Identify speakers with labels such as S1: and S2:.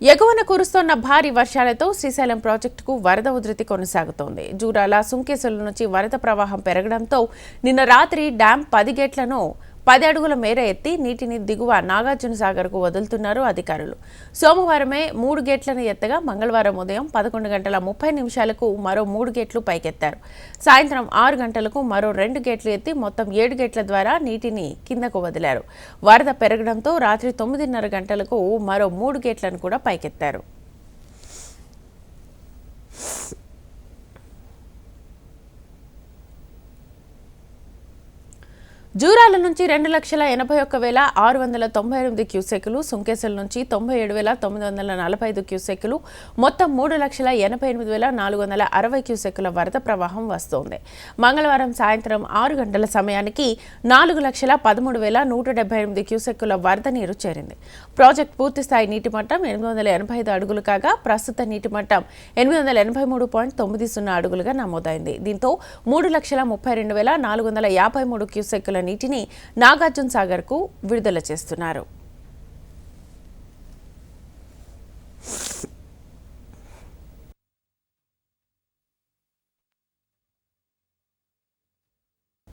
S1: ఎగువన కురుస్తోన్న భారీ వర్షాలతో శ్రీశైలం ప్రాజెక్టుకు వరద ఉధృతి కొనసాగుతోంది. జూరాల సుంకేసుల నుంచి వరద ప్రవాహం పెరగడంతో నిన్న రాత్రి డ్యాం పది గేట్లను పది అడుగుల మేర ఎత్తి నీటిని దిగువ నాగార్జున సాగర్కు వదులుతున్నారు అధికారులు. సోమవారమే మూడు గేట్లను ఎత్తగా మంగళవారం ఉదయం పదకొండు గంటల ముప్పై నిమిషాలకు మరో మూడు గేట్లు పైకెత్తారు. సాయంత్రం ఆరు గంటలకు మరో రెండు గేట్లు ఎత్తి మొత్తం ఏడు గేట్ల ద్వారా నీటిని కిందకు వదిలారు. వరద పెరగడంతో రాత్రి తొమ్మిదిన్నర గంటలకు మరో మూడు గేట్లను కూడా పైకెత్తారు. జూరాల నుంచి రెండు లక్షల ఎనభై ఒక్క వేల ఆరు వందల తొంభై ఎనిమిది క్యూసెక్లు సుంకేసల నుంచి తొంభై ఏడు వేల తొమ్మిది వందల నలభై ఐదు క్యూసెక్లు మొత్తం మూడు లక్షల ఎనభై ఎనిమిది వేల నాలుగు వందల అరవై క్యూసెక్కుల వరద ప్రవాహం వస్తోంది. మంగళవారం సాయంత్రం ఆరు గంటల సమయానికి నాలుగు లక్షల పదమూడు వేల నూట డెబ్బై ఎనిమిది క్యూసెక్కుల వరద నీరు చేరింది. ప్రాజెక్ట్ పూర్తిస్థాయి నీటి మట్టం ఎనిమిది వందల ఎనభై ఐదు అడుగులు కాగా ప్రస్తుత నీటి మట్టం ఎనిమిది వందల ఎనభై మూడు పాయింట్ తొమ్మిది సున్నా అడుగులుగా నమోదైంది. దీంతో మూడు లక్షల ముప్పై రెండు వేల నాలుగు వందల యాభై మూడు క్యూసెక్కుల నీటిని నాగార్జున సాగర్కు విడుదల చేస్తున్నారు.